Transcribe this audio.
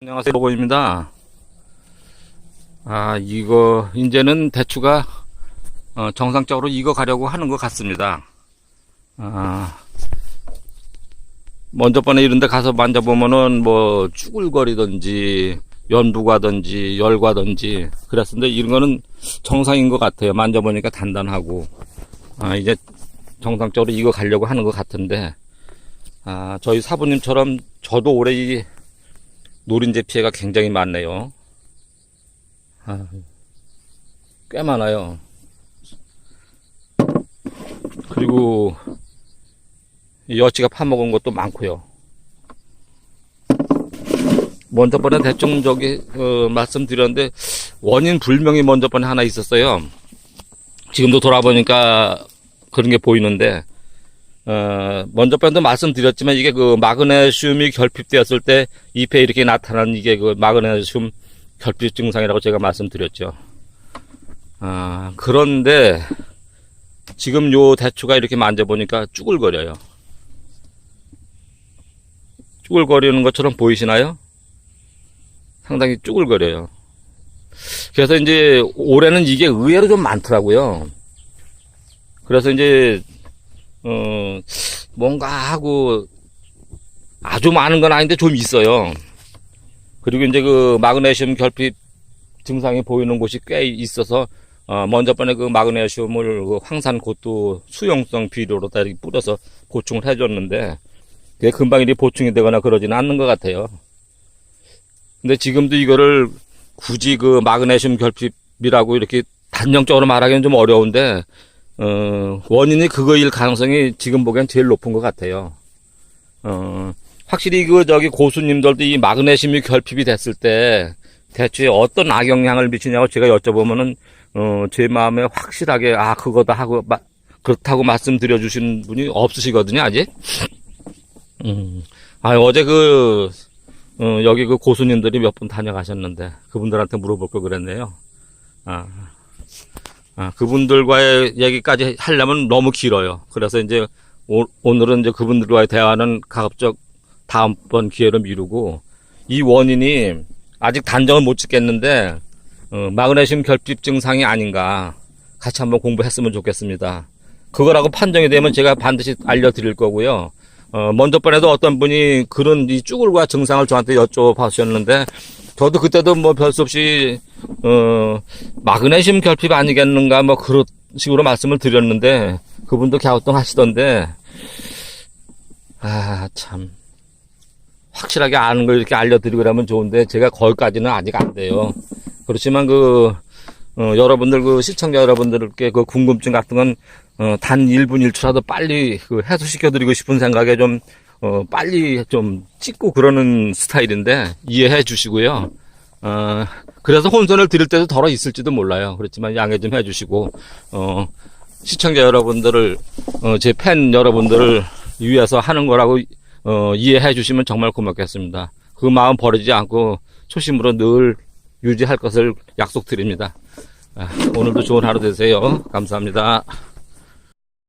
안녕하세요. 로고입니다. 아 이거 이제는 대추가 어, 정상적으로 익어 가려고 하는 것 같습니다. 아 먼저 번에 이런 데 가서 만져보면은 뭐 쭈글거리든지 연부가든지 열과든지 그랬는데 이런 거는 정상인 것 같아요. 만져보니까 단단하고. 아 이제 정상적으로 익어 가려고 하는 것 같은데. 아 저희 사부님처럼 저도 올해 이 노린재 피해가 굉장히 많네요. 아, 꽤 많아요. 그리고 이 여치가 파먹은 것도 많고요. 먼저 번에 대충 저기 어, 말씀드렸는데 원인 불명이 먼저 번에 하나 있었어요. 지금도 돌아보니까 그런 게 보이는데 어, 먼저 번도 말씀드렸지만 이게 그 마그네슘이 결핍되었을 때 잎에 이렇게 나타나는 이게 그 마그네슘 결핍 증상이라고 제가 말씀드렸죠. 아, 그런데 지금 요 대추가 이렇게 만져보니까 쭈글거려요. 쭈글거리는 것처럼 보이시나요? 상당히 쭈글거려요. 그래서 이제 올해는 이게 의외로 좀 많더라고요. 그래서 이제 어, 뭔가 하고 아주 많은 건 아닌데 좀 있어요. 그리고 이제 그 마그네슘 결핍 증상이 보이는 곳이 꽤 있어서 어, 먼저 번에 그 마그네슘을 그 황산 고도 수용성 비료로 다 이렇게 뿌려서 보충을 해줬는데 그게 금방 이렇게 보충이 되거나 그러지는 않는 것 같아요. 근데 지금도 이거를 굳이 그 마그네슘 결핍이라고 이렇게 단정적으로 말하기는 좀 어려운데 어, 원인이 그거일 가능성이 지금 보기엔 제일 높은 것 같아요. 어, 확실히 그 저기 고수님들도 이 마그네슘이 결핍이 됐을 때 대추에 어떤 악영향을 미치냐고 제가 여쭤보면은 어, 제 마음에 확실하게 아 그거다 하고 마, 그렇다고 말씀드려 주신 분이 없으시거든요 아직. 음, 아 어제 그 어, 여기 그 고수님들이 몇 분 다녀가셨는데 그분들한테 물어볼 걸 그랬네요. 아. 아, 그분들과의 얘기까지 하려면 너무 길어요. 그래서 이제 오, 오늘은 이제 그분들과의 대화는 가급적 다음번 기회로 미루고 이 원인이 아직 단정을 못 짓겠는데 어, 마그네슘 결핍 증상이 아닌가 같이 한번 공부했으면 좋겠습니다. 그거라고 판정이 되면 제가 반드시 알려드릴 거고요. 어, 먼저 번에도 어떤 분이 그런 이 쭈글과 증상을 저한테 여쭤봐주셨는데 저도 그때도 뭐 별 수 없이 어 마그네슘 결핍 아니겠는가 뭐 그런 식으로 말씀을 드렸는데 그분도 갸우뚱 하시던데 아 참 확실하게 아는 걸 이렇게 알려드리고 그러면 좋은데 제가 거기까지는 아직 안 돼요. 그렇지만 그 어, 여러분들 그 시청자 여러분들께 그 궁금증 같은 건 어, 단 1분 1초라도 빨리 그 해소시켜 드리고 싶은 생각에 좀 어, 빨리 좀 찍고 그러는 스타일인데 이해해 주시고요. 어, 그래서 혼선을 드릴 때도 덜어 있을지도 몰라요. 그렇지만 양해 좀 해주시고, 어, 시청자 여러분들을, 어, 제 팬 여러분들을 위해서 하는 거라고, 어, 이해해 주시면 정말 고맙겠습니다. 그 마음 버리지 않고 초심으로 늘 유지할 것을 약속드립니다. 아, 오늘도 좋은 하루 되세요. 감사합니다.